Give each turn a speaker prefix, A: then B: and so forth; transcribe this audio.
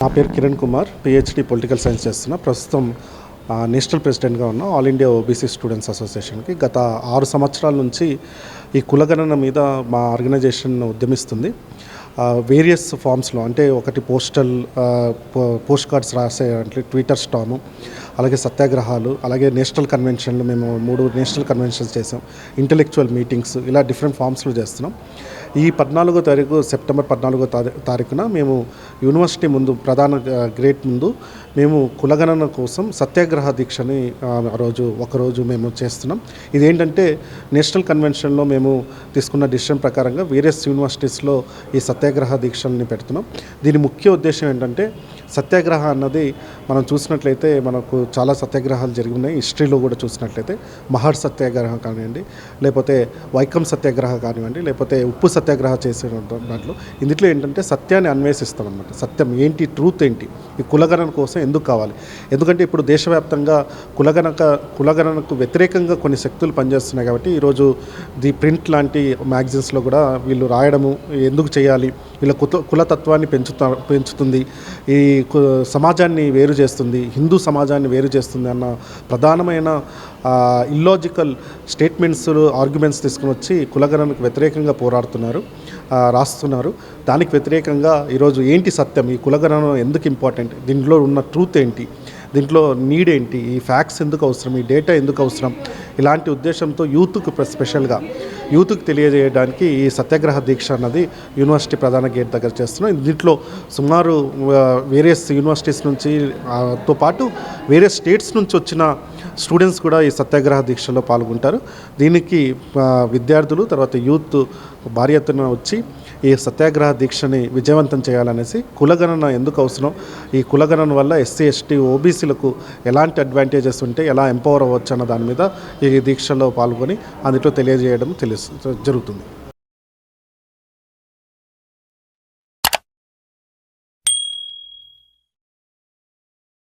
A: నా పేరు Kiran Kumar PhD political science చేస్తున్నా. ప్రస్తుతం నేషనల్ ప్రెసిడెంట్గా ఉన్న ఆల్ ఇండియా ఓబీసీ స్టూడెంట్స్ అసోసియేషన్కి గత ఆరు సంవత్సరాల నుంచి ఈ కులగణన మీద మా ఆర్గనైజేషన్ ఉద్యమిస్తుంది. వేరియస్ ఫామ్స్లో అంటే ఒకటి పోస్టల్ పోస్ట్ కార్డ్స్ రాసే అంటే ట్విట్టర్ స్టాము అలాగే సత్యాగ్రహాలు అలాగే నేషనల్ కన్వెన్షన్లు మేము మూడు నేషనల్ కన్వెన్షన్స్ చేసాం ఇంటలెక్చువల్ మీటింగ్స్ ఇలా డిఫరెంట్ ఫామ్స్లో చేస్తున్నాం. ఈ పద్నాలుగో తారీఖు సెప్టెంబర్ పద్నాలుగో తారీ- తారీఖున మేము యూనివర్సిటీ ముందు ప్రధాన గ్రేట్ ముందు మేము కులగణన కోసం సత్యాగ్రహ దీక్షని ఆ, ఆ రోజు ఒకరోజు మేము చేస్తున్నాం. ఇదేంటంటే నేషనల్ కన్వెన్షన్లో మేము తీసుకున్న డిసిషన్ ప్రకారంగా వేరియస్ యూనివర్సిటీస్లో ఈ సత్యాగ్రహ దీక్షల్ని పెడుతున్నాం. దీని ముఖ్య ఉద్దేశం ఏంటంటే సత్యాగ్రహ అన్నది మనం చూసినట్లయితే మనకు చాలా సత్యాగ్రహాలు జరిగి ఉన్నాయి హిస్టరీలో కూడా చూసినట్లయితే మహర్ సత్యాగ్రహం కానివ్వండి లేకపోతే వైకం సత్యాగ్రహ కానివ్వండి లేకపోతే ఉప్పు సత్యాగ్రహ చేసే దాంట్లో ఇందులో ఏంటంటే సత్యాన్ని అన్వేషిస్తాం అనమాట సత్యం ఏంటి ట్రూత్ ఏంటి ఈ కులగణన కోసం ఎందుకు కావాలి? ఎందుకంటే ఇప్పుడు దేశవ్యాప్తంగా కులగణక కులగణనకు వ్యతిరేకంగా కొన్ని శక్తులు పనిచేస్తున్నాయి కాబట్టి ఈరోజు ది ప్రింట్ లాంటి మ్యాగజైన్స్లో కూడా వీళ్ళు రాయడము ఎందుకు చేయాలి వీళ్ళ కుల కులతత్వాన్ని పెంచుతా పెంచుతుంది. ఈ సమాజాన్ని వేరు చేస్తుంది. హిందూ సమాజాన్ని వేరు చేస్తుంది అన్న ప్రధానమైన ఇల్లాజికల్ స్టేట్మెంట్స్ ఆర్గ్యుమెంట్స్ తీసుకుని వచ్చి కులగణనకు వ్యతిరేకంగా పోరాడుతున్నారు రాస్తున్నారు. దానికి వ్యతిరేకంగా ఈరోజు ఏంటి సత్యం? ఈ కులగణన ఎందుకు ఇంపార్టెంట్ దీంట్లో ఉన్న ట్రూత్ ఏంటి? దీంట్లో నీడ్ ఏంటి? ఈ ఫ్యాక్ట్స్ ఎందుకు అవసరం? ఈ డేటా ఎందుకు అవసరం? ఇలాంటి ఉద్దేశంతో యూత్కు స్పెషల్గా యూత్కి తెలియజేయడానికి ఈ సత్యాగ్రహ దీక్ష అన్నది యూనివర్సిటీ ప్రధాన గేట్ దగ్గర చేస్తున్నాం. దీంట్లో సుమారు వేరియస్ యూనివర్సిటీస్ నుంచి తో పాటు వేరే స్టేట్స్ నుంచి వచ్చిన స్టూడెంట్స్ కూడా ఈ సత్యాగ్రహ దీక్షలో పాల్గొంటారు. దీనికి విద్యార్థులు తర్వాత యూత్ భారీ ఎత్తున వచ్చి ఈ సత్యాగ్రహ దీక్షని విజయవంతం చేయాలనేసి కులగణన ఎందుకు అవసరం? ఈ కులగణన వల్ల ఎస్సీ ఎస్టీ ఓబీసీలకు ఎలాంటి అడ్వాంటేజెస్ ఉంటే ఎలా ఎంపవర్ అవ్వచ్చు అన్న దాని మీద ఈ దీక్షలో పాల్గొని అందులో తెలియజేయడం తెలుసు జరుగుతుంది.